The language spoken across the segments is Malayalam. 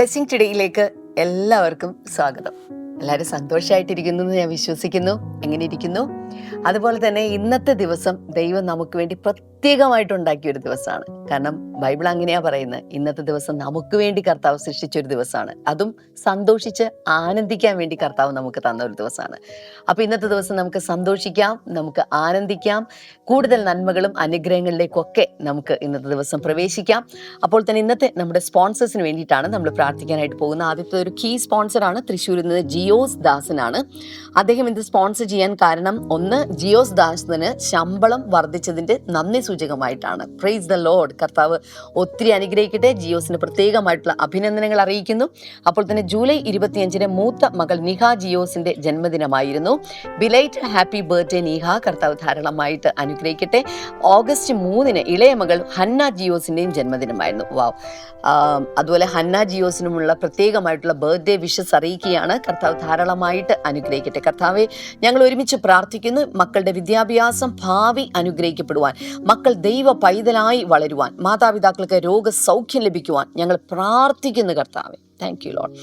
ബ്ലെസ്സിങ് ടുഡേയിലേക്ക് എല്ലാവർക്കും സ്വാഗതം. എല്ലാവരും സന്തോഷമായിട്ടിരിക്കുന്നു എന്ന് ഞാൻ വിശ്വസിക്കുന്നു. എങ്ങനെ ഇരിക്കുന്നു? അതുപോലെ തന്നെ ഇന്നത്തെ ദിവസം ദൈവം നമുക്ക് വേണ്ടി പ്രത്യേകമായിട്ട് ഉണ്ടാക്കിയ ഒരു ദിവസമാണ്. കാരണം ബൈബിൾ അങ്ങനെയാ പറയുന്നത്. ഇന്നത്തെ ദിവസം നമുക്ക് വേണ്ടി കർത്താവ് സൃഷ്ടിച്ച ഒരു ദിവസമാണ്. അതും സന്തോഷിച്ച് ആനന്ദിക്കാൻ വേണ്ടി കർത്താവ് നമുക്ക് തന്ന ഒരു ദിവസമാണ്. അപ്പോൾ ഇന്നത്തെ ദിവസം നമുക്ക് സന്തോഷിക്കാം നമുക്ക് ആനന്ദിക്കാം. കൂടുതൽ നന്മകളും അനുഗ്രഹങ്ങളിലേക്കൊക്കെ നമുക്ക് ഇന്നത്തെ ദിവസം പ്രവേശിക്കാം. അപ്പോൾ തന്നെ ഇന്നത്തെ നമ്മുടെ സ്പോൺസേഴ്സിന് വേണ്ടിയിട്ടാണ് നമ്മൾ പ്രാർത്ഥിക്കാനായിട്ട് പോകുന്നത്. ആദ്യത്തെ ഒരു കീ സ്പോൺസറാണ് തൃശ്ശൂരിൽ നിന്ന് ജിയോസ് ദാസനാണ്. അദ്ദേഹം ഇത് സ്പോൺസർ ചെയ്യാൻ കാരണം ഒന്ന് ജിയോസ് ദാസിന് ശമ്പളം വർദ്ധിച്ചതിന്റെ നന്ദി സൂചകമായിട്ടാണ്. പ്രൈസ് ദ ലോഡ് കർത്താവ് ഒത്തിരി അനുഗ്രഹിക്കട്ടെ. ജിയോസിന് പ്രത്യേകമായിട്ടുള്ള അഭിനന്ദനങ്ങൾ അറിയിക്കുന്നു. അപ്പോൾ തന്നെ ജൂലൈ ഇരുപത്തിയഞ്ചിന് മൂത്ത മകൾ നിഹ ജിയോസിന്റെ ജന്മദിനമായിരുന്നു. ബിലൈറ്റ് happy birthday Niha. കർത്താവ് ധാരാളമായിട്ട് അനുഗ്രഹിക്കട്ടെ. ഓഗസ്റ്റ് മൂന്നിന് ഇളയ മകൾ ഹന്ന ജിയോസിന്റെയും ജന്മദിനമായിരുന്നു. വാവ് അതുപോലെ ഹന്ന ജിയോസിനുമുള്ള പ്രത്യേകമായിട്ടുള്ള ബർത്ത്ഡേ വിഷസ് അറിയിക്കുകയാണ്. കർത്താവ് ധാരാളമായിട്ട് അനുഗ്രഹിക്കട്ടെ. കർത്താവെ ഞങ്ങൾ ഒരുമിച്ച് പ്രാർത്ഥിക്കുന്നു. മക്കളുടെ വിദ്യാഭ്യാസം ഭാവി അനുഗ്രഹിക്കപ്പെടുവാൻ മക്കൾ ദൈവ പൈതലായി വളരുവാൻ മാതാപിതാക്കൾക്ക് രോഗസൗഖ്യം ലഭിക്കുവാൻ ഞങ്ങൾ പ്രാർത്ഥിക്കുന്നു കർത്താവെ. താങ്ക് യു ലോഡ്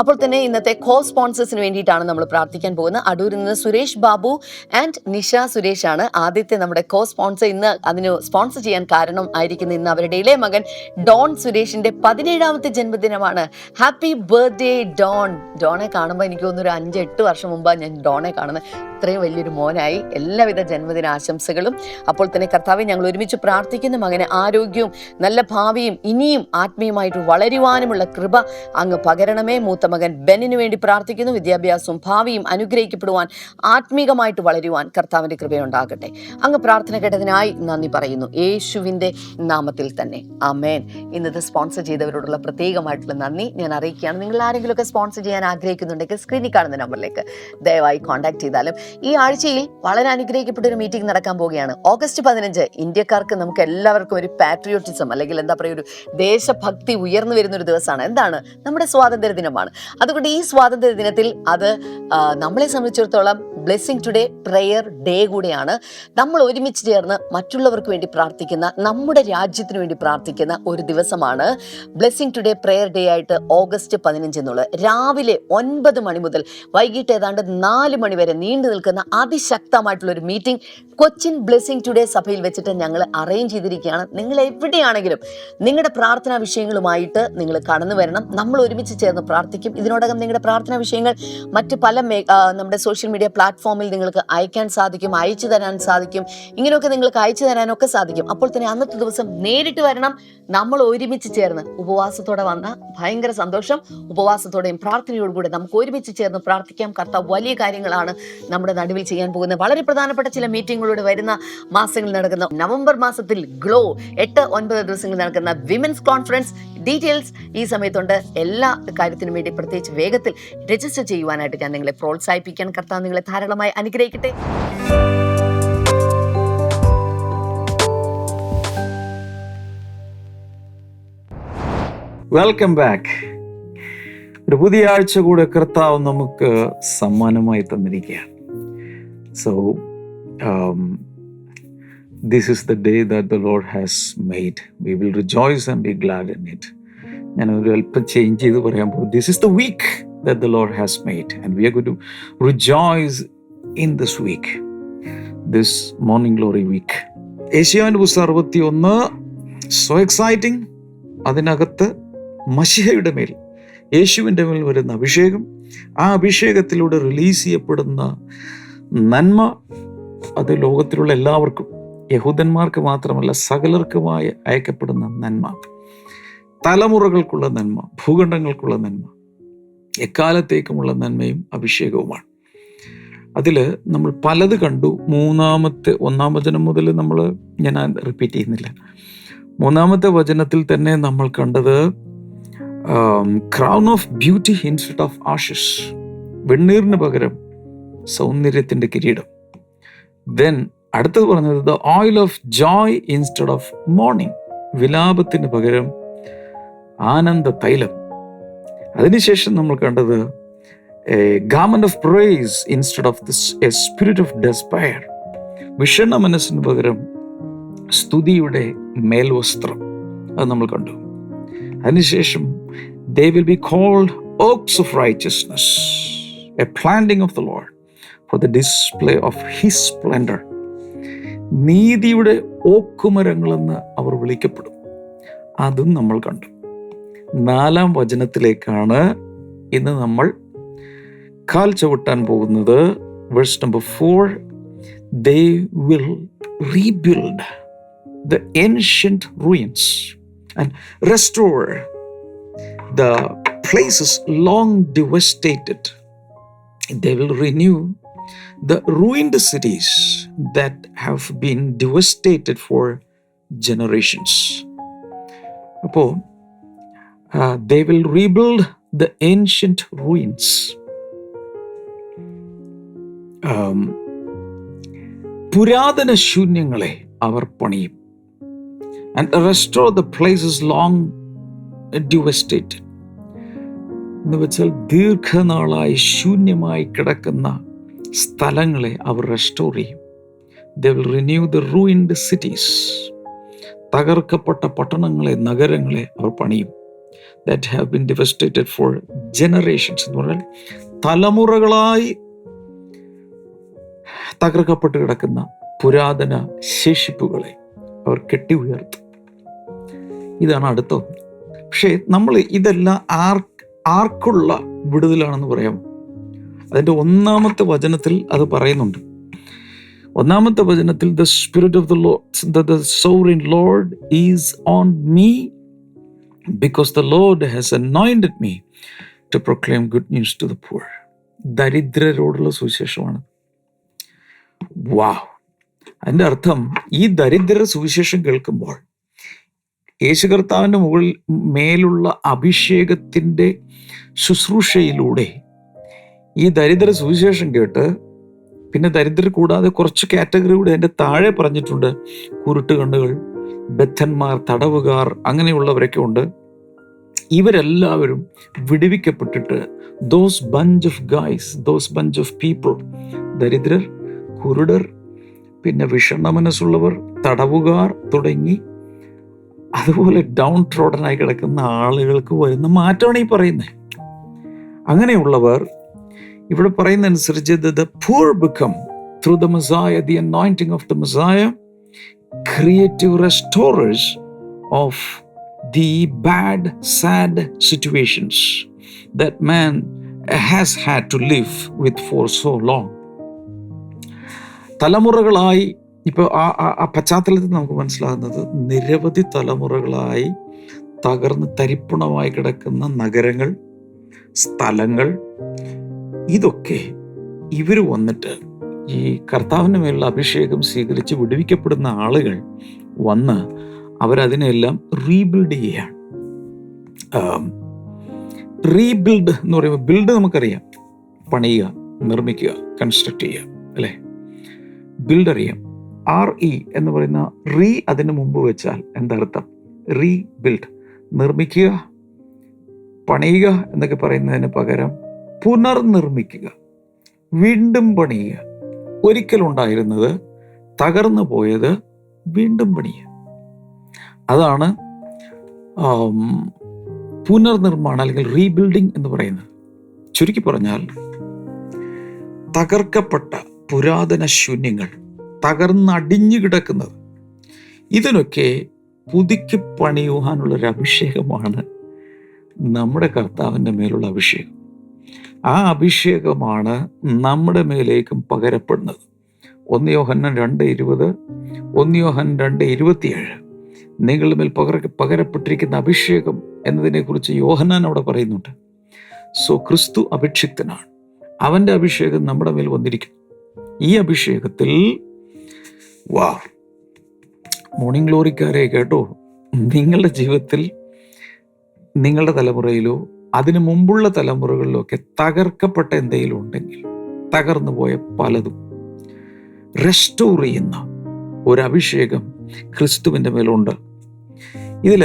അപ്പോൾ തന്നെ ഇന്നത്തെ കോ സ്പോൺസേഴ്സിന് വേണ്ടിയിട്ടാണ് നമ്മൾ പ്രാർത്ഥിക്കാൻ പോകുന്നത്. അടൂരിൽ നിന്ന് സുരേഷ് ബാബു ആൻഡ് നിഷ സുരേഷ് ആണ്. ആദ്യത്തെ നമ്മുടെ കോ സ്പോൺസർ ഇന്ന് അതിന് സ്പോൺസർ ചെയ്യാൻ കാരണം ആയിരിക്കുന്ന ഇന്ന് അവരുടെ ഇളയ മകൻ ഡോൺ സുരേഷിന്റെ പതിനേഴാമത്തെ ജന്മദിനമാണ്. ഹാപ്പി ബർത്ത്ഡേ ഡോൺ ഡോണെ കാണുമ്പോൾ എനിക്ക് തോന്നുന്നു ഒരു അഞ്ച് എട്ട് വർഷം മുമ്പാണ് ഞാൻ ഡോണെ കാണുന്നത്. ഇത്രയും വലിയൊരു മോനായി എല്ലാവിധ ജന്മദിന ആശംസകളും. അപ്പോൾ തന്നെ കർത്താവെ ഞങ്ങൾ ഒരുമിച്ച് പ്രാർത്ഥിക്കുന്നു. മകന് ആരോഗ്യവും നല്ല ഭാവിയും ഇനിയും ആത്മീയമായിട്ട് വളരുവാനുമുള്ള കൃപ അങ്ങ് പകരണമേ. മൂത്ത മകൻ ബെന്നിനു വേണ്ടി പ്രാർത്ഥിക്കുന്നു. വിദ്യാഭ്യാസവും ഭാവിയും അനുഗ്രഹിക്കപ്പെടുവാൻ ആത്മീകമായിട്ട് വളരുവാൻ കർത്താവിന്റെ കൃപയുണ്ടാകട്ടെ. അങ്ങ് പ്രാർത്ഥന കേട്ടതിനായി നന്ദി പറയുന്നു. യേശുവിന്റെ നാമത്തിൽ തന്നെ. അമേൻ ഇന്നത്തെ സ്പോൺസർ ചെയ്തവരോടുള്ള പ്രത്യേകമായിട്ടുള്ള നന്ദി. ഞാൻ അറിയിക്കുകയാണ് നിങ്ങൾ ആരെങ്കിലുമൊക്കെ സ്പോൺസർ ചെയ്യാൻ ആഗ്രഹിക്കുന്നുണ്ടെങ്കിൽ സ്ക്രീനിൽ കാണുന്ന നമ്പറിലേക്ക് ദയവായി കോൺടാക്ട് ചെയ്താലും ഈ ആഴ്ചയിൽ വളരെ അനുഗ്രഹിക്കപ്പെട്ട ഒരു മീറ്റിംഗ് നടക്കാൻ പോവുകയാണ്. ഓഗസ്റ്റ് പതിനഞ്ച് ഇന്ത്യക്കാർക്ക് നമുക്ക് എല്ലാവർക്കും ഒരു പാട്രിയോട്ടിസം അല്ലെങ്കിൽ എന്താ പറയുക ഒരു ദേശഭക്തി ഉയർന്നു വരുന്ന ഒരു ദിവസമാണ്. എന്താണ്? നമ്മുടെ സ്വാതന്ത്ര്യ ദിനമാണ്. അതുകൊണ്ട് ഈ സ്വാതന്ത്ര്യ ദിനത്തിൽ അത് നമ്മളെ സംബന്ധിച്ചിടത്തോളം ബ്ലെസ്സിങ് ടുഡേ പ്രെയർ ഡേ കൂടെയാണ്. നമ്മൾ ഒരുമിച്ച് ചേർന്ന് മറ്റുള്ളവർക്ക് വേണ്ടി പ്രാർത്ഥിക്കുന്ന നമ്മുടെ രാജ്യത്തിന് വേണ്ടി പ്രാർത്ഥിക്കുന്ന ഒരു ദിവസമാണ് ബ്ലെസ്സിങ് ടുഡേ പ്രെയർ ഡേ ആയിട്ട് ഓഗസ്റ്റ് പതിനഞ്ച് എന്നുള്ളത്. രാവിലെ ഒൻപത് മണി മുതൽ വൈകിട്ട് ഏതാണ്ട് നാല് മണി വരെ നീണ്ടു നിൽക്കുന്ന അതിശക്തമായിട്ടുള്ള ഒരു മീറ്റിംഗ് കൊച്ചിൻ ബ്ലെസ്സിങ് ടുഡേ സഭയിൽ വെച്ചിട്ട് ഞങ്ങൾ അറേഞ്ച് ചെയ്തിരിക്കുകയാണ്. നിങ്ങൾ എവിടെയാണെങ്കിലും നിങ്ങളുടെ പ്രാർത്ഥനാ വിഷയങ്ങളുമായിട്ട് നിങ്ങൾ കടന്നു വരണം. നമ്മൾ ഒരുമിച്ച് ചേർന്ന് പ്രാർത്ഥിക്കും. ഇതിനോടകം നിങ്ങളുടെ പ്രാർത്ഥനാ വിഷയങ്ങൾ മറ്റ് പല നമ്മുടെ സോഷ്യൽ മീഡിയ പ്ലാറ്റ്ഫോമിൽ നിങ്ങൾക്ക് അയക്കാൻ സാധിക്കും അയച്ചു തരാൻ സാധിക്കും. ഇങ്ങനെയൊക്കെ നിങ്ങൾക്ക് അയച്ചു തരാനൊക്കെ സാധിക്കും. അപ്പോൾ തന്നെ അന്നത്തെ ദിവസം നേരിട്ട് വരണം. നമ്മൾ ഒരുമിച്ച് ചേർന്ന് ഉപവാസത്തോടെ വന്ന ഭയങ്കര സന്തോഷം. ഉപവാസത്തോടെയും പ്രാർത്ഥനയോടും കൂടെ നമുക്ക് ഒരുമിച്ച് ചേർന്ന് പ്രാർത്ഥിക്കാം. കർത്താവ് വലിയ കാര്യങ്ങളാണ് നമ്മുടെ നടുവിൽ ചെയ്യാൻ പോകുന്ന വളരെ പ്രധാനപ്പെട്ട ചില മീറ്റിങ്ങുകളോട് വരുന്ന മാസങ്ങളിൽ നടക്കുന്ന നവംബർ മാസത്തിൽ ഗ്ലോ എട്ട് ഒൻപത് ദിവസങ്ങളിൽ നടക്കുന്ന വിമൻസ് കോൺഫറൻസ് ഡീറ്റെയിൽസ് ഈ സമയത്തുണ്ട്. എല്ലാ കാര്യത്തിനും വേണ്ടി പ്രത്യേകിച്ച് വേഗത്തിൽ രജിസ്റ്റർ ചെയ്യുവാനായിട്ട് ഞാൻ നിങ്ങളെ പ്രോത്സാഹിപ്പിക്കാൻ കർത്താവ് നിങ്ങളെ ധാരാളമായി അനുഗ്രഹിക്കട്ടെ. വെൽക്കം ബാക്ക് ഒരു പുതിയ ആഴ്ച കൂടെ കർത്താവ് നമുക്ക് സമ്മാനമായി തന്നിരിക്കുകയാണ്. So this is the day that the Lord has made we will rejoice and be glad in it ഞാൻ ഒരു അല്പം ചേഞ്ച് ചെയ്ത് പറയാൻ പോകും this is the week that the Lord has made and we are go to rejoice in this week this morning glory week ഏഷ്യാവിന്റെ പുസ്തകം അറുപത്തി ഒന്ന് സോ എക്സൈറ്റിംഗ് അതിനകത്ത് മഷിഹയുടെ മേൽ യേശുവിന്റെ മേൽ വരുന്ന അഭിഷേകം. ആ അഭിഷേകത്തിലൂടെ റിലീസ് ചെയ്യപ്പെടുന്ന നന്മ അത് ലോകത്തിലുള്ള എല്ലാവർക്കും യഹൂദന്മാർക്ക് മാത്രമല്ല സകലർക്കുമായി അയക്കപ്പെടുന്ന നന്മ. തലമുറകൾക്കുള്ള നന്മ ഭൂഖണ്ഡങ്ങൾക്കുള്ള നന്മ എക്കാലത്തേക്കുമുള്ള നന്മയും അഭിഷേകവുമാണ്. അതിൽ നമ്മൾ പലത് കണ്ടു. മൂന്നാമത്തെ ഒന്നാം വചനം മുതൽ നമ്മൾ ഞാൻ റിപ്പീറ്റ് ചെയ്യുന്നില്ല. മൂന്നാമത്തെ വചനത്തിൽ തന്നെ നമ്മൾ കണ്ടത് crown of beauty instead of ashes വെണ്ണീറിന് പകരം സൗന്ദര്യത്തിന്റെ കിരീടം. ദെൻ അടുത്തത് പറഞ്ഞത് the oil of joy instead of mourning വിലാപത്തിന് പകരം ആനന്ദ തൈലം. അതിനുശേഷം നമ്മൾ കണ്ടത് garment of praise instead of this a spirit of despair വിഷണ്ണ മനസ്സിന് പകരം സ്തുതിയുടെ മേൽവസ്ത്രം. അത് നമ്മൾ കണ്ടു. അതിനുശേഷം they will be called oaks of righteousness, a planting of the Lord. For the display of His splendor. നീതിയുടെ ഓക്കുമരങ്ങളെന്ന് അവർ വിളിക്കപ്പെടും. അതും നമ്മൾ കണ്ടു. നാലാം വചനത്തിലേക്കാണ് ഇന്ന് നമ്മൾ കാൽ ചവിട്ടാൻ പോകുന്നത്. Verse number four they will rebuild the ancient ruins and restore the places long devastated they will renew the ruined cities that have been devastated for generations. അപ്പോൾ will rebuild the ancient ruins. Um, പുരാതന ശൂന്യങ്ങളെ അവർ പണിയും and restore the places long devastated എന്ന് വെച്ചാൽ ദീർഘനാളായി ശൂന്യമായി കിടക്കുന്ന സ്ഥലങ്ങളെ അവർ റെസ്റ്റോർ ചെയ്യും. They will renew the ruined cities തകർക്കപ്പെട്ട പട്ടണങ്ങളെ നഗരങ്ങളെ അവർ പണിയും. That have been devastated for generations എന്ന് പറഞ്ഞാൽ തലമുറകളായി തകർക്കപ്പെട്ട് കിടക്കുന്ന പുരാതന ശേഷിപ്പുകളെ അവർ കെട്ടി ഉയർത്തും. ഇതാണ് അടുത്ത പക്ഷേ നമ്മൾ ഇതെല്ലാം ആർ ആർക്കുള്ള വിടുതലാണെന്ന് പറയാം. അതിന്റെ ഒന്നാമത്തെ വചനത്തിൽ അത് പറയുന്നുണ്ട്. ഒന്നാമത്തെ വചനത്തിൽ the spirit of the Lord the sovereign Lord is on me because the Lord has anointed me to proclaim good news to the poor ദരിദ്രരോടുള്ള സുവിശേഷമാണ്. വാ അതിന്റെ അർത്ഥം ഈ ദരിദ്ര സുവിശേഷം കേൾക്കുമ്പോൾ യേശു കർത്താവിന്റെ മുകളിൽ മേലുള്ള അഭിഷേകത്തിന്റെ ശുശ്രൂഷയിലൂടെ ഈ ദരിദ്ര സുവിശേഷം കേട്ട് പിന്നെ ദരിദ്ര കൂടാതെ കുറച്ച് കാറ്റഗറി കൂടെ അതിന്റെ താഴെ പറഞ്ഞിട്ടുണ്ട്. കുരുട്ട് കണ്ണുകൾ ബദ്ധന്മാർ തടവുകാർ അങ്ങനെയുള്ളവരൊക്കെ ഉണ്ട്. ഇവരെല്ലാവരും വിടുവിക്കപ്പെട്ടിട്ട് those bunch of guys those bunch of people ദരിദ്രർ കുരുടർ പിന്നെ വിഷണ്ണ മനസ്സുള്ളവർ തടവുകാർ തുടങ്ങി അതുപോലെ ഡൗൺ ട്രോഡനായി കിടക്കുന്ന ആളുകൾക്ക് വരുന്ന മാറ്റമാണ് ഈ പറയുന്നത്. അങ്ങനെയുള്ളവർ ഇവിടെ പറയുന്നതനുസരിച്ച് the poor become through the Messiah the anointing of the Messiah creative restorers of the bad sad situations that man has had to live with for so long തലമുറകളായി ഇപ്പോൾ ആ ആ പശ്ചാത്തലത്തിൽ നമുക്ക് മനസ്സിലാകുന്നത് നിരവധി തലമുറകളായി തകർന്ന് തരിപ്പണമായി കിടക്കുന്ന നഗരങ്ങൾ സ്ഥലങ്ങൾ ഇതൊക്കെ ഇവർ വന്നിട്ട് ഈ കർത്താവിന് മേലുള്ള അഭിഷേകം സ്വീകരിച്ച് വിടുവിക്കപ്പെടുന്ന ആളുകൾ വന്ന് അവരതിനെല്ലാം റീബിൽഡ് ചെയ്യുകയാണ് റീബിൽഡ് എന്ന് പറയുമ്പോൾ ബിൽഡ് നമുക്കറിയാം. പണിയുക നിർമ്മിക്കുക കൺസ്ട്രക്ട് ചെയ്യുക അല്ലേ? ബിൽഡ് അറിയാം. ആർ ഇ എന്ന് പറയുന്ന റീ അതിന് മുമ്പ് വെച്ചാൽ എന്തർത്ഥം? റീ ബിൽഡ് നിർമ്മിക്കുക പണിയുക എന്നൊക്കെ പറയുന്നതിന് പകരം പുനർനിർമ്മിക്കുക. വീണ്ടും പണിയുക. ഒരിക്കലുണ്ടായിരുന്നത് തകർന്നു പോയത് വീണ്ടും പണിയുക. അതാണ് പുനർനിർമ്മാണം അല്ലെങ്കിൽ റീബിൽഡിംഗ് എന്ന് പറയുന്നത്. ചുരുക്കി പറഞ്ഞാൽ തകർക്കപ്പെട്ട പുരാതന ശൂന്യങ്ങൾ തകർന്നടിഞ്ഞു കിടക്കുന്നത് ഇതിനൊക്കെ പുതുക്കി പണിയുവാനുള്ള ഒരു അഭിഷേകമാണ് നമ്മുടെ കർത്താവിന്റെ മേലുള്ള അഭിഷേകം. ആ അഭിഷേകമാണ് നമ്മുടെ മേലേക്കും പകരപ്പെടുന്നത്. ഒന്നിയോ ഹന്നൻ രണ്ട് ഇരുപത് ഒന്നിയോ ഹന്നൻ രണ്ട് ഇരുപത്തിയേഴ്. നിങ്ങളുടെ മേൽ പകര പകരപ്പെട്ടിരിക്കുന്ന അഭിഷേകം എന്നതിനെക്കുറിച്ച് യോഹന്നാൻ അവിടെ പറയുന്നുണ്ട്. സോ ക്രിസ്തു അഭിക്ഷിക്തനാണ് അവന്റെ അഭിഷേകം നമ്മുടെ മേൽ വന്നിരിക്കുന്നു. ഈ അഭിഷേകത്തിൽ വാ. മോർണിംഗ് ഗ്ലോറിക്കാരെ കേട്ടോ. നിങ്ങളുടെ ജീവിതത്തിൽ നിങ്ങളുടെ തലമുറയിലോ അതിനു മുമ്പുള്ള തലമുറകളിലൊക്കെ തകർക്കപ്പെട്ട എന്തെങ്കിലും ഉണ്ടെങ്കിൽ തകർന്നു പോയ പലതും റെസ്റ്റോർ ചെയ്യുന്ന ഒരു അഭിഷേകം ക്രിസ്തുവിന്റെ മേലുണ്ട്. ഇതിൽ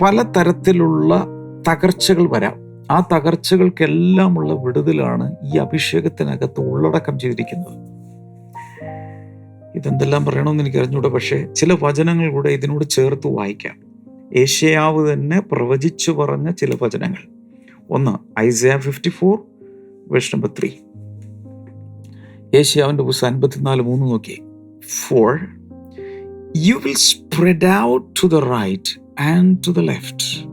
പല തരത്തിലുള്ള തകർച്ചകൾ വരാം. ആ തകർച്ചകൾക്കെല്ലാമുള്ള വിടുതലാണ് ഈ അഭിഷേകത്തിനകത്ത് ഉള്ളടക്കം ചെയ്തിരിക്കുന്നത്. ഇതെന്തെല്ലാം പറയണമെന്ന് എനിക്ക് അറിഞ്ഞൂടെ പക്ഷേ ചില വചനങ്ങൾ കൂടെ ഇതിനോട് ചേർത്ത് വായിക്കാം. ഏഷ്യാവ് തന്നെ പ്രവചിച്ചു പറഞ്ഞ ചില വചനങ്ങൾ. ഒന്ന് Isaiah fifty four verse number three ഏഷ്യാവിന്റെ പുസ്തകം അൻപത്തിനാല് മൂന്ന് നോക്കി for you will spread out to the right and to the left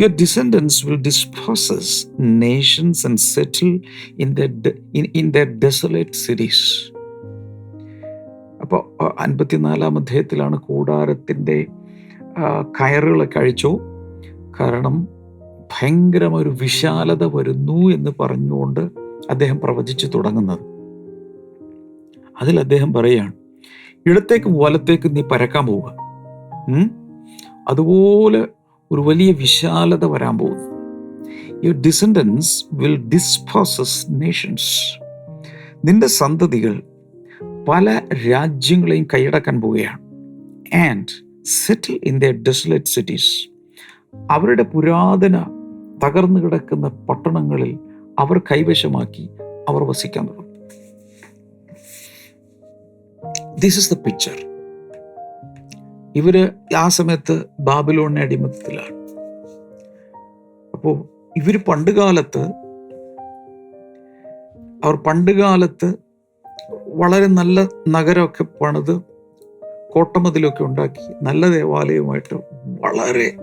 your descendants will dispossess nations and settle in the in the desolate cities അപ്പോൾ അൻപത്തിനാലാം അധ്യായത്തിലാണ് കൂടാരത്തിന്റെ കയറുകളൊക്കെ അഴിച്ചു. കാരണം ഭയങ്കരമൊരു വിശാലത വരുന്നു എന്ന് പറഞ്ഞുകൊണ്ട് അദ്ദേഹം പ്രവചിച്ചു തുടങ്ങുന്നത്. അതിൽ അദ്ദേഹം പറയുകയാണ് ഇടത്തേക്കും വലത്തേക്കും നീ പരക്കാൻ പോവുക. അതുപോലെ ഒരു വലിയ വിശാലത വരാൻ പോകുന്നു. Your descendants will dispossess nations നിന്റെ സന്തതികൾ പല രാജ്യങ്ങളെയും കൈയടക്കാൻ പോവുകയാണ്. And settle in the desolate cities അവരുടെ പുരാതന തകർന്നു കിടക്കുന്ന പട്ടണങ്ങളിൽ അവർ കൈവശമാക്കി അവർ വസിക്കാൻ തുടങ്ങും. ദിസ് ഇസ് ദ പിക്ചർ ഇവർ ആ സമയത്ത് ബാബിലോണിനെ അടിമത്തത്തിലാണ്. അപ്പോൾ ഇവർ പണ്ടുകാലത്ത് അവർ പണ്ടുകാലത്ത് വളരെ നല്ല നഗരമൊക്കെ പണിത് കോട്ടമതിലൊക്കെ ഉണ്ടാക്കി നല്ല ദേവാലയമായിട്ട് വളരെ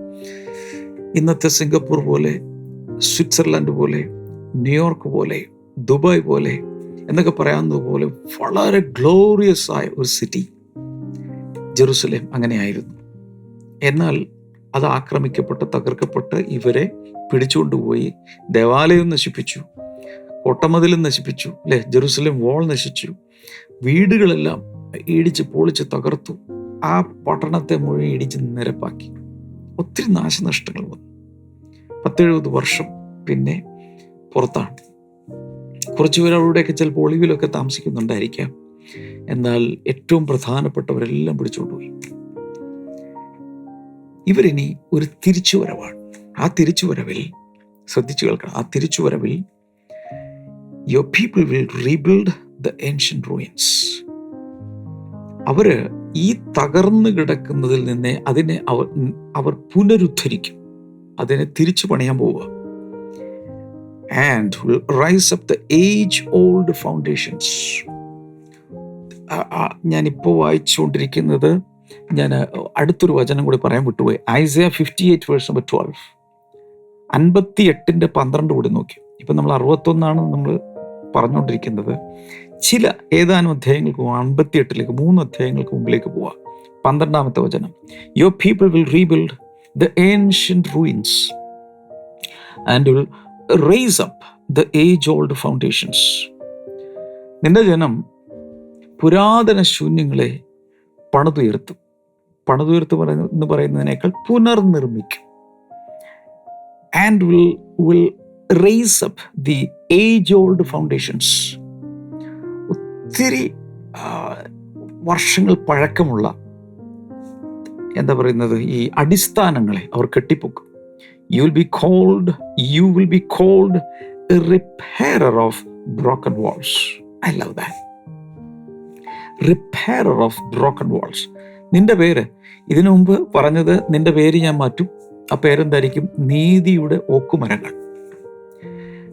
ഇന്നത്തെ സിംഗപ്പൂർ പോലെ സ്വിറ്റ്സർലൻഡ് പോലെ ന്യൂയോർക്ക് പോലെ ദുബായ് പോലെ എന്നൊക്കെ പറയാവുന്നത് പോലെ വളരെ ഗ്ലോറിയസ് ആയ ഒരു സിറ്റി ജെറുസലേം അങ്ങനെയായിരുന്നു. എന്നാൽ അത് ആക്രമിക്കപ്പെട്ട് തകർക്കപ്പെട്ട് ഇവരെ പിടിച്ചുകൊണ്ടുപോയി ദേവാലയം നശിപ്പിച്ചു കോട്ടമതിലും നശിപ്പിച്ചു അല്ലെ? ജെറുസലേം വാൾ നശിച്ചു വീടുകളെല്ലാം ഇടിച്ച് പൊളിച്ച് തകർത്തു. ആ പട്ടണത്തെ മുഴുവൻ ഇടിച്ച് നിരപ്പാക്കി. ഒത്തിരി നാശനഷ്ടങ്ങൾ വന്നു. പത്തെഴുപത് വർഷം പിന്നെ പുറത്താണ്. കുറച്ചുപേർ അവിടെയൊക്കെ ചിലപ്പോൾ ഒളിവിലൊക്കെ താമസിക്കുന്നുണ്ടായിരിക്കാം. എന്നാൽ ഏറ്റവും പ്രധാനപ്പെട്ടവരെല്ലാം പിടിച്ചുകൊണ്ടുപോയി. ഇവരിനി ഒരു തിരിച്ചുവരവാണ്. ആ തിരിച്ചുവരവിൽ ശ്രദ്ധിച്ചു കേൾക്കണം ആ തിരിച്ചുവരവിൽ your people will rebuild the ancient ruins അവർ ഈ തകർന്നു കിടക്കുന്നതിൽ നിന്ന് അതിനെ അവർ അവർ പുനരുദ്ധരിക്കും. അതിനെ തിരിച്ചു പണിയാൻ പോവുക. And raise up the age old foundations ഞാനിപ്പോൾ വായിച്ചുകൊണ്ടിരിക്കുന്നത് ഞാൻ അടുത്തൊരു വചനം കൂടി പറയാൻ വിട്ടുപോയി. Isaiah fifty eight verse number twelve അൻപത്തി എട്ടിന്റെ പന്ത്രണ്ട് കൂടി നോക്കി. ഇപ്പം നമ്മൾ അറുപത്തൊന്നാണ് നമ്മൾ പറഞ്ഞുകൊണ്ടിരിക്കുന്നത്. ചില ഏതാനും അധ്യായങ്ങൾക്ക് അൻപത്തിയെട്ടിലേക്ക് മൂന്ന് അധ്യായങ്ങൾക്ക് മുമ്പിലേക്ക് പോവാം. പന്ത്രണ്ടാമത്തെ വചനം. Your people will rebuild the ancient ruins and will raise up the age old foundations നിന്റെ ജനം പുരാതന ശൂന്യങ്ങളെ പണിതുയർത്തും. പണിതുയർത്ത് പറയുന്ന എന്ന് പറയുന്നതിനേക്കാൾ പുനർനിർമ്മിക്കും. And will will raise up the age old foundations ഒത്തിരി വർഷങ്ങൾ പഴക്കമുള്ള എന്താ പറയുന്നത് ഈ അടിസ്ഥാനങ്ങളെ അവർ കെട്ടിപ്പൊക്കും. You will be called you will be called repairer of broken walls I love that repairer of broken walls നിന്റെ പേര് ഇതിനു മുമ്പ് പറഞ്ഞത് നിന്റെ പേര് ഞാൻ മാറ്റും. ആ പേരെന്തായിരിക്കും? നീതിയുടെ ഓക്കുമരങ്ങൾ.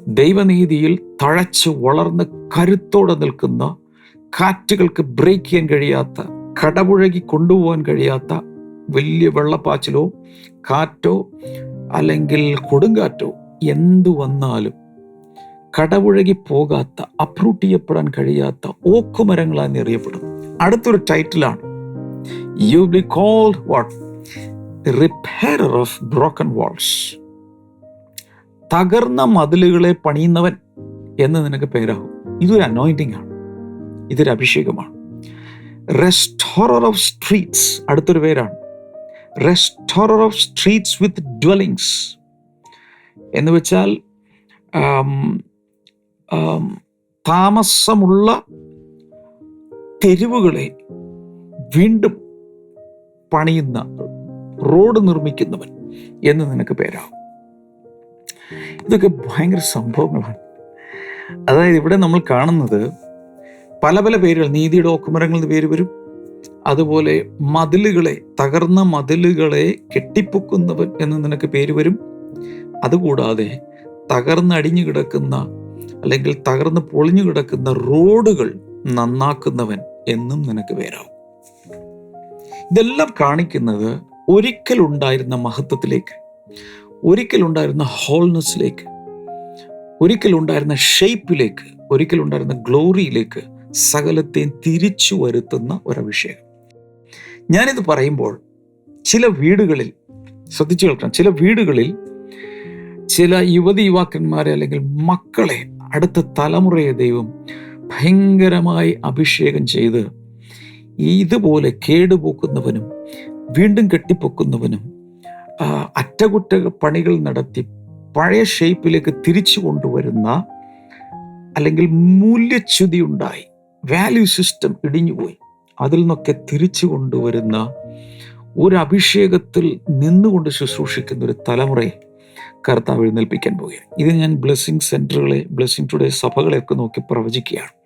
ദൈവനീതിയിൽ തഴച്ച് വളർന്ന് കരുത്തോടെ നിൽക്കുന്ന കാറ്റുകൾക്ക് ബ്രേക്ക് ചെയ്യാൻ കഴിയാത്ത കടപുഴകി കൊണ്ടുപോകാൻ കഴിയാത്ത വലിയ വെള്ളപ്പാച്ചിലോ കാറ്റോ അല്ലെങ്കിൽ കൊടുങ്കാറ്റോ എന്തു വന്നാലും കടപുഴകി പോകാത്ത അപ്രൂട്ട് ചെയ്യപ്പെടാൻ കഴിയാത്ത ഓക്കുമരങ്ങളാന്ന് അറിയപ്പെടുന്നു അടുത്തൊരു ടൈറ്റിലാണ് you be called what repairer of broken walls തകർന്ന മതിലുകളെ പണിയുന്നവൻ എന്ന് നിനക്ക് പേരാകും. ഇതൊരു അനോയിന്റിംഗ് ആണ്. ഇതൊരു അഭിഷേകമാണ്. റെസ്റ്റോറർ ഓഫ് സ്ട്രീറ്റ്സ് അടുത്തൊരു പേരാണ്. Restorer of streets with dwellings എന്ന് വെച്ചാൽ താമസമുള്ള തെരുവുകളെ വീണ്ടും പണിയുന്ന റോഡ് നിർമ്മിക്കുന്നവൻ എന്ന് നിനക്ക് പേരാകും. ഇതൊക്കെ ഭയങ്കര സംഭവങ്ങളാണ്. അതായത് ഇവിടെ നമ്മൾ കാണുന്നത് പല പല പേരുകൾ നീതിയുടെ ഓക്കുമരങ്ങൾ എന്ന് പേര് വരും. അതുപോലെ മതിലുകളെ തകർന്ന മതിലുകളെ കെട്ടിപ്പൊക്കുന്നവൻ എന്ന് നിനക്ക് പേര് വരും. അതുകൂടാതെ തകർന്നടിഞ്ഞു കിടക്കുന്ന അല്ലെങ്കിൽ തകർന്ന് പൊളിഞ്ഞു കിടക്കുന്ന റോഡുകൾ നന്നാക്കുന്നവൻ എന്നും നിനക്ക് പേരാവും. ഇതെല്ലാം കാണിക്കുന്നത് ഒരിക്കലുണ്ടായിരുന്ന മഹത്വത്തിലേക്ക് ഒരിക്കലുണ്ടായിരുന്ന ഹോൾനെസ്സിലേക്ക് ഒരിക്കലുണ്ടായിരുന്ന ഷേപ്പിലേക്ക് ഒരിക്കലുണ്ടായിരുന്ന ഗ്ലോറിയിലേക്ക് സകലത്തെയും തിരിച്ചു വരുത്തുന്ന ഒരഭിഷേകം. ഞാനിത് പറയുമ്പോൾ ചില വീടുകളിൽ ശ്രദ്ധിച്ചു കേൾക്കണം ചില വീടുകളിൽ ചില യുവതി യുവാക്കന്മാരെ അല്ലെങ്കിൽ മക്കളെ അടുത്ത തലമുറയെ ദൈവം ഭയങ്കരമായി അഭിഷേകം ചെയ്ത് ഇതുപോലെ കേടുപോക്കുന്നവനും വീണ്ടും കെട്ടിപ്പൊക്കുന്നവനും അറ്റകുറ്റ പണികൾ നടത്തി പഴയ ഷേപ്പിലേക്ക് തിരിച്ചു കൊണ്ടുവരുന്ന അല്ലെങ്കിൽ മൂല്യച്യുതി ഉണ്ടായി. വാല്യൂ സിസ്റ്റം ഇടിഞ്ഞുപോയി അതിൽ നിന്നൊക്കെ തിരിച്ചു കൊണ്ടുവരുന്ന ഒരു അഭിഷേകത്തിൽ നിന്നുകൊണ്ട് ശുശ്രൂഷിക്കുന്ന ഒരു തലമുറയെ കർത്താവ് എഴുന്നേൽപ്പിക്കാൻ പോവുകയാണ്. ഇത് ഞാൻ ബ്ലെസ്സിങ് സെന്ററുകളെ ബ്ലെസ്സിങ് ടുഡേ സഭകളെയൊക്കെ നോക്കി പ്രവചിക്കുകയാണ്.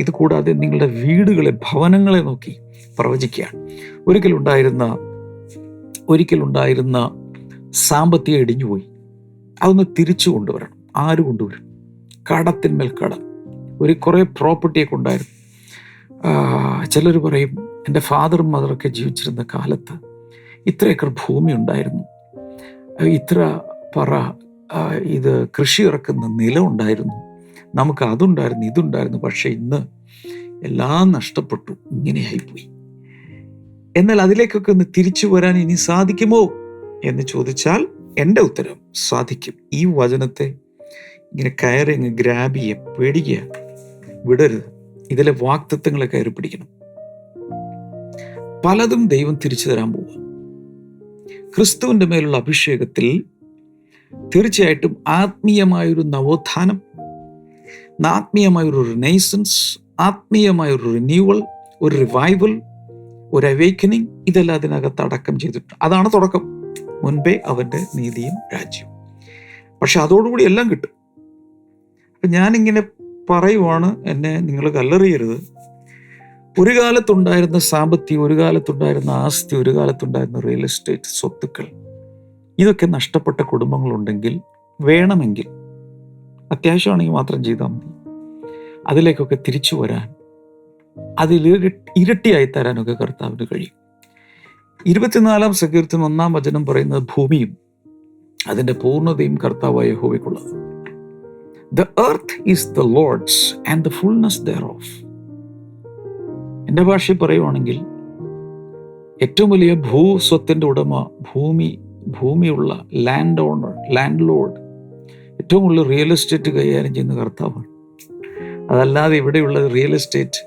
ഇത് കൂടാതെ നിങ്ങളുടെ വീടുകളെ ഭവനങ്ങളെ നോക്കി പ്രവചിക്കുകയാണ്. ഒരിക്കലുണ്ടായിരുന്ന ഒരിക്കലുണ്ടായിരുന്ന സാമ്പത്തികം ഇടിഞ്ഞുപോയി അതൊന്ന് തിരിച്ചു കൊണ്ടുവരണം. ആര് കൊണ്ടുവരും? കടത്തിന്മേൽ കടം. ഒരു കുറേ പ്രോപ്പർട്ടിയൊക്കെ ഉണ്ടായിരുന്നു. ചിലർ പറയും എന്റെ ഫാദറും മദറൊക്കെ ജീവിച്ചിരുന്ന കാലത്ത് ഇത്ര ഏക്കർ ഭൂമി ഉണ്ടായിരുന്നു. ഇത്ര പറ ഇത് കൃഷി ഇറക്കുന്ന നിലം ഉണ്ടായിരുന്നു. നമുക്ക് അതുണ്ടായിരുന്നു ഇതുണ്ടായിരുന്നു പക്ഷെ ഇന്ന് എല്ലാം നഷ്ടപ്പെട്ടു. ഇങ്ങനെയായിപ്പോയി എന്നാൽ അതിലേക്കൊക്കെ ഒന്ന് തിരിച്ചു വരാൻ ഇനി സാധിക്കുമോ എന്ന് ചോദിച്ചാൽ എന്റെ ഉത്തരം സാധിക്കും. ഈ വചനത്തെ ഇങ്ങനെ കയറി അങ്ങ് ഗ്രാബ് ചെയ്യുക പേടിക്കുക. വിടരുത്. ഇതിലെ വാക്തത്വങ്ങളെ കയറി പിടിക്കണം. പലതും ദൈവം തിരിച്ചു തരാൻ പോവുക ക്രിസ്തുവിന്റെ മേലുള്ള അഭിഷേകത്തിൽ തീർച്ചയായിട്ടും ആത്മീയമായൊരു നവോത്ഥാനം ആത്മീയമായൊരു റിനൈസൻസ് ആത്മീയമായൊരു റിന്യൂവൽ ഒരു റിവൈവൽ ഒരു അവേക്കനിങ് ഇതെല്ലാം അതിനകത്ത് അടക്കം ചെയ്തിട്ടുണ്ട്. അതാണ് തുടക്കം. മുൻപേ അവന്റെ നീതിയും രാജ്യവും. പക്ഷെ അതോടുകൂടി എല്ലാം കിട്ടും. അപ്പം ഞാനിങ്ങനെ പറയുവാണ് എന്നെ നിങ്ങൾ കല്ലെറിയരുത്. ഒരു കാലത്തുണ്ടായിരുന്ന സാമ്പത്തികം ഒരു കാലത്തുണ്ടായിരുന്ന ആസ്തി ഒരു കാലത്തുണ്ടായിരുന്ന റിയൽ എസ്റ്റേറ്റ് സ്വത്തുക്കൾ ഇതൊക്കെ നഷ്ടപ്പെട്ട കുടുംബങ്ങളുണ്ടെങ്കിൽ വേണമെങ്കിൽ അത്യാവശ്യമാണെങ്കിൽ മാത്രം ചെയ്താൽ മതി. അതിലേക്കൊക്കെ തിരിച്ചു വരാൻ അതിൽ ഇരട്ടിയായി തരാനൊക്കെ കർത്താവിന് കഴിയും. ഇരുപത്തിനാലാം സങ്കീർത്തനം ഒന്നാം വചനം പറയുന്നത് ഭൂമിയും അതിന്റെ പൂർണതയും കർത്താവായ യഹോവയ്ക്കുള്ളത് the earth is the Lord's and the fullness thereof എന്റെ ഭാഷയിൽ പറയുവാണെങ്കിൽ ഏറ്റവും വലിയ ഭൂസ്വത്തിന്റെ ഉടമ ഭൂമി ഭൂമിയുള്ള ലാൻഡ് ഓണർ ലാൻഡ് ലോഡ് ഏറ്റവും കൂടുതൽ റിയൽ എസ്റ്റേറ്റ് കൈകാര്യം ചെയ്യുന്ന കർത്താവാണ്. അതല്ലാതെ ഇവിടെയുള്ള റിയൽ എസ്റ്റേറ്റ്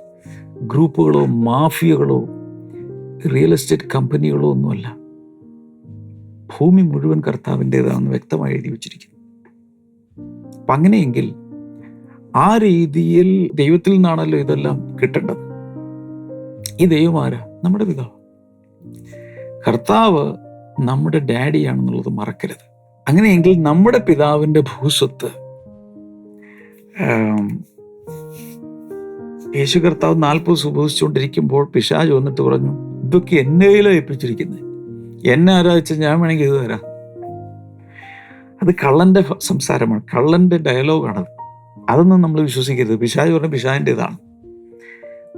ഗ്രൂപ്പുകളോ മാഫിയകളോ റിയൽ എസ്റ്റേറ്റ് കമ്പനികളോ ഒന്നുമല്ല. ഭൂമി മുഴുവൻ കർത്താവിന്റെതാണെന്ന് വ്യക്തമായി എഴുതി വച്ചിരിക്കുന്നു. അപ്പം അങ്ങനെയെങ്കിൽ ആ രീതിയിൽ ദൈവത്തിൽ നിന്നാണല്ലോ ഇതെല്ലാം കിട്ടേണ്ടത്. ഈ ദൈവം ആരാ? നമ്മുടെ പിതാവ്. കർത്താവ് നമ്മുടെ ഡാഡിയാണെന്നുള്ളത് മറക്കരുത്. അങ്ങനെയെങ്കിൽ നമ്മുടെ പിതാവിന്റെ ഭൂസ്വത്ത് യേശു കർത്താവ് നാൽപ്പത് സുഭവിച്ചുകൊണ്ടിരിക്കുമ്പോൾ പിശാജ് വന്നിട്ട് പറഞ്ഞു ഇതൊക്കെ എന്നെ കയ്യിലോ ഏൽപ്പിച്ചിരിക്കുന്നത് എന്നെ ആരാധിച്ച ഞാൻ വേണമെങ്കിൽ ഇത് തരാം. അത് കള്ളന്റെ സംസാരമാണ്. കള്ളന്റെ ഡയലോഗാണ് അതൊന്നും നമ്മൾ വിശ്വസിക്കരുത്. പിശാജ് പറഞ്ഞ പിശാജിന്റെതാണ്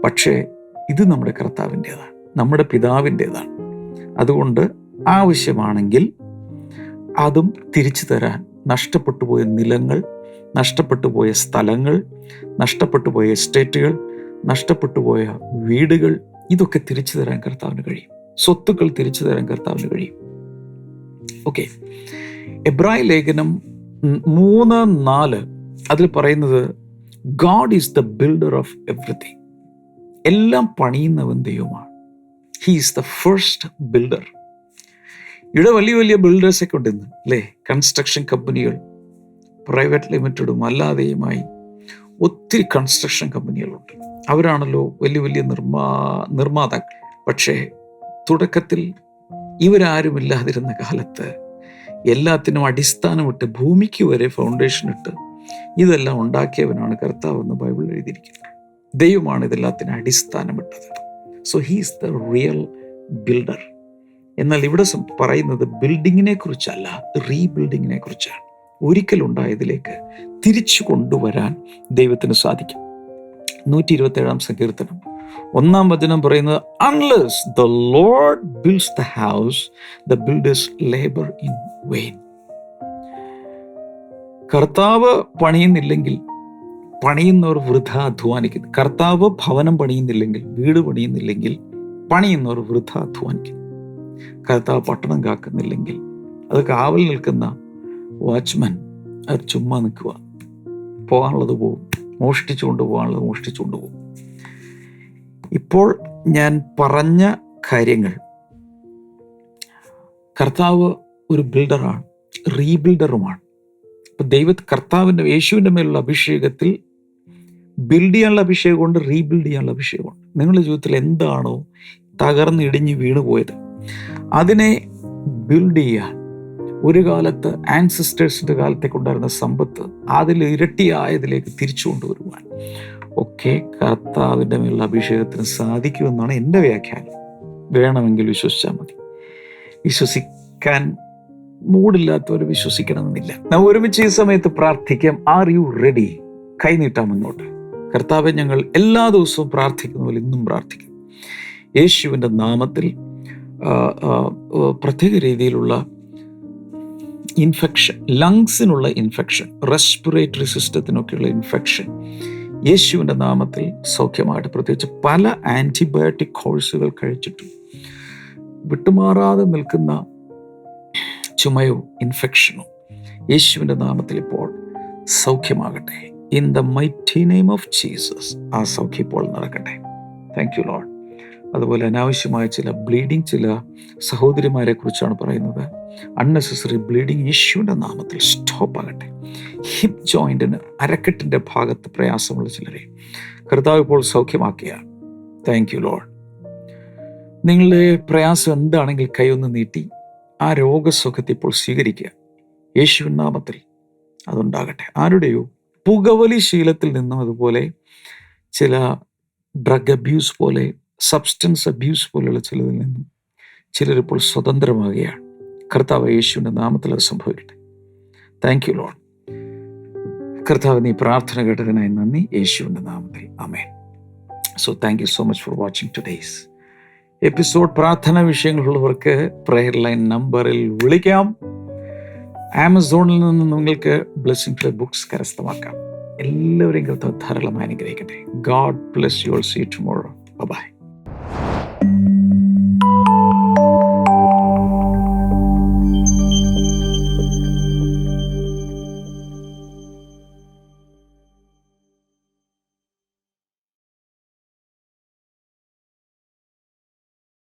പക്ഷേ ഇത് നമ്മുടെ കർത്താവിന്റെതാണ് നമ്മുടെ പിതാവിന്റെതാണ് അതുകൊണ്ട് ആവശ്യമാണെങ്കിൽ അതും തിരിച്ചു തരാൻ നഷ്ടപ്പെട്ടു പോയ നിലങ്ങൾ നഷ്ടപ്പെട്ടു പോയ സ്ഥലങ്ങൾ നഷ്ടപ്പെട്ടു പോയ എസ്റ്റേറ്റുകൾ നഷ്ടപ്പെട്ടു പോയ വീടുകൾ ഇതൊക്കെ തിരിച്ചു തരാൻ കർത്താവിന് കഴിയും. സ്വത്തുക്കൾ തിരിച്ചു തരാൻ കർത്താവിന് കഴിയും. ഓക്കെ. എബ്രായ ലേഖനം മൂന്ന് നാല്. അതിൽ പറയുന്നത് God is the builder of everything എല്ലാം പണിയുന്നവൻ ദൈവമാണ്. He is the first builder ഇവിടെ വലിയ വലിയ ബിൽഡേഴ്സൊക്കെ ഉണ്ട് ഇന്ന് അല്ലേ? കൺസ്ട്രക്ഷൻ കമ്പനികൾ പ്രൈവറ്റ് ലിമിറ്റഡും അല്ലാതെയുമായി ഒത്തിരി കൺസ്ട്രക്ഷൻ കമ്പനികളുണ്ട് അവരാണല്ലോ വലിയ വലിയ നിർമ്മാ നിർമ്മാതാക്കൾ. പക്ഷേ തുടക്കത്തിൽ ഇവരാരുമില്ലാതിരുന്ന കാലത്ത് എല്ലാത്തിനും അടിസ്ഥാനമിട്ട് ഭൂമിക്ക് വരെ ഫൗണ്ടേഷൻ ഇട്ട് ഇതെല്ലാം ഉണ്ടാക്കിയവനാണ് കർത്താവ് എന്ന് ബൈബിൾ എഴുതിയിരിക്കുന്നത് ദൈവമാണ് ഇതെല്ലാത്തിനും അടിസ്ഥാനമിട്ടത്. So he's the real builder എന്നാൽ ഇവിടെ പറയുന്നത് ബിൽഡിങ്ങിനെ കുറിച്ചല്ല റീബിൽഡിങ്ങിനെ കുറിച്ചാണ്. ഒരിക്കലുണ്ടായതിലേക്ക് തിരിച്ചു കൊണ്ടുവരാൻ ദൈവത്തിന് സാധിക്കും. നൂറ്റി ഇരുപത്തേഴാം സങ്കീർത്തനം. ഒന്നാം വചനം പറയുന്നത് unless the Lord builds the house the builders labour in vain കർത്താവ് പണിയുന്നില്ലെങ്കിൽ പണിയുന്നവർ വൃഥ അധ്വാനിക്കുന്നു. കർത്താവ് ഭവനം പണിയുന്നില്ലെങ്കിൽ വീട് പണിയുന്നില്ലെങ്കിൽ പണിയുന്നവർ വൃഥ അധ്വാനിക്കുന്നു. കർത്താവ് പട്ടണം കാക്കുന്നില്ലെങ്കിൽ അത് കാവൽ നിൽക്കുന്ന വാച്ച്മാൻ അവർ ചുമ്മാ നിൽക്കുക. പോകാനുള്ളത് പോകും മോഷ്ടിച്ചുകൊണ്ട് പോകാനുള്ളത് മോഷ്ടിച്ചുകൊണ്ട് പോകും ഇപ്പോൾ ഞാൻ പറഞ്ഞ കാര്യങ്ങൾ. കർത്താവ് ഒരു ബിൽഡറാണ് റീബിൽഡറുമാണ് അപ്പം ദൈവ കർത്താവിന്റെ യേശുവിന്റെ മേലുള്ള അഭിഷേകത്തിൽ ബിൽഡ് ചെയ്യാനുള്ള അഭിഷേകമുണ്ട് റീബിൽഡ് ചെയ്യാനുള്ള അഭിഷേകമുണ്ട്. നിങ്ങളുടെ ജീവിതത്തിൽ എന്താണോ തകർന്ന് ഇടിഞ്ഞ് വീണുപോയത് അതിനെ ബിൽഡ് ചെയ്യാൻ ഒരു കാലത്ത് ആൻസിസ്റ്റേഴ്സിന്റെ കാലത്തേക്കുണ്ടായിരുന്ന സമ്പത്ത് അതിൽ ഇരട്ടിയായതിലേക്ക് തിരിച്ചു കൊണ്ടുവരുവാൻ ഒക്കെ കർത്താവിന്റെ മേലുള്ള അഭിഷേകത്തിന് സാധിക്കുമെന്നാണ് എന്റെ വ്യാഖ്യാനം. വേണമെങ്കിൽ വിശ്വസിച്ചാൽ മതി. വിശ്വസിക്കാൻ മൂടില്ലാത്തവർ വിശ്വസിക്കണമെന്നില്ല. നാം ഒരുമിച്ച് ഈ സമയത്ത് പ്രാർത്ഥിക്കാം. ആർ യു റെഡി കൈനീട്ടാം മുന്നോട്ട്. കർത്താവെ ഞങ്ങൾ എല്ലാ ദിവസവും പ്രാർത്ഥിക്കുന്ന പോലെ ഇന്നും പ്രാർത്ഥിക്കും. യേശുവിന്റെ നാമത്തിൽ പ്രത്യേക രീതിയിലുള്ള ഇൻഫെക്ഷൻ ലങ്സിനുള്ള ഇൻഫെക്ഷൻ റെസ്പിറേറ്ററി സിസ്റ്റത്തിനൊക്കെയുള്ള ഇൻഫെക്ഷൻ യേശുവിന്റെ നാമത്തിൽ സൗഖ്യമായിട്ട് പ്രത്യേകിച്ച് പല ആന്റിബയോട്ടിക് കോഴ്സുകൾ കഴിച്ചിട്ടും വിട്ടുമാറാതെ നിൽക്കുന്ന ചുമയോ ഇൻഫെക്ഷനോ യേശുവിന്റെ നാമത്തിൽ ഇപ്പോൾ സൗഖ്യമാകട്ടെ. In the mighty name of Jesus ആ സൗഖ്യം ഇപ്പോൾ നടക്കട്ടെ താങ്ക് യു ലോഡ് അതുപോലെ അനാവശ്യമായ ചില ബ്ലീഡിങ് ചില സഹോദരിമാരെ കുറിച്ചാണ് പറയുന്നത്. അൺനെസസറി ബ്ലീഡിങ് യേശുവിന്റെ നാമത്തിൽ സ്റ്റോപ്പ് ആകട്ടെ. ഹിപ്പ് ജോയിന്റിന് അരക്കെട്ടിന്റെ ഭാഗത്ത് പ്രയാസമുള്ള ചിലരെ കർത്താവ് ഇപ്പോൾ സൗഖ്യമാക്കിയാണ്. താങ്ക് യു ലോഡ് നിങ്ങളുടെ പ്രയാസം എന്താണെങ്കിൽ കൈയൊന്ന് നീട്ടി ആ രോഗസുഖത്തെ ഇപ്പോൾ സ്വീകരിക്കുക. യേശുവിൻ നാമത്തിൽ അതുണ്ടാകട്ടെ. ആരുടെയോ പുകവലി ശീലത്തിൽ നിന്നും അതുപോലെ ചില ഡ്രഗ് അബ്യൂസ് പോലെ സബ്സ്റ്റൻസ് അബ്യൂസ് പോലെയുള്ള ചിലതിൽ നിന്നും ചിലരിപ്പോൾ സ്വതന്ത്രമാകുകയാണ് കർത്താവ് യേശുവിന്റെ നാമത്തിൽ അത് സംഭവിക്കട്ടെ. താങ്ക് യു ലോൺ കർത്താവ് നീ പ്രാർത്ഥന കേട്ടതിനായി നന്ദി. യേശുവിന്റെ നാമത്തിൽ. Amen so thank you so much for watching today's episode പ്രാർത്ഥന വിഷയങ്ങളുള്ളവർക്ക് പ്രെയർ ലൈൻ നമ്പറിൽ വിളിക്കാം. ആമസോണിൽ നിന്ന് നിങ്ങൾക്ക് ബ്ലെസ്സിംഗ് ബുക്സ് കരസ്ഥമാക്കാം. എല്ലാവരെയും കൃത്യം ധാരാളമായി അനുഗ്രഹിക്കട്ടെ. God bless you all see tomorrow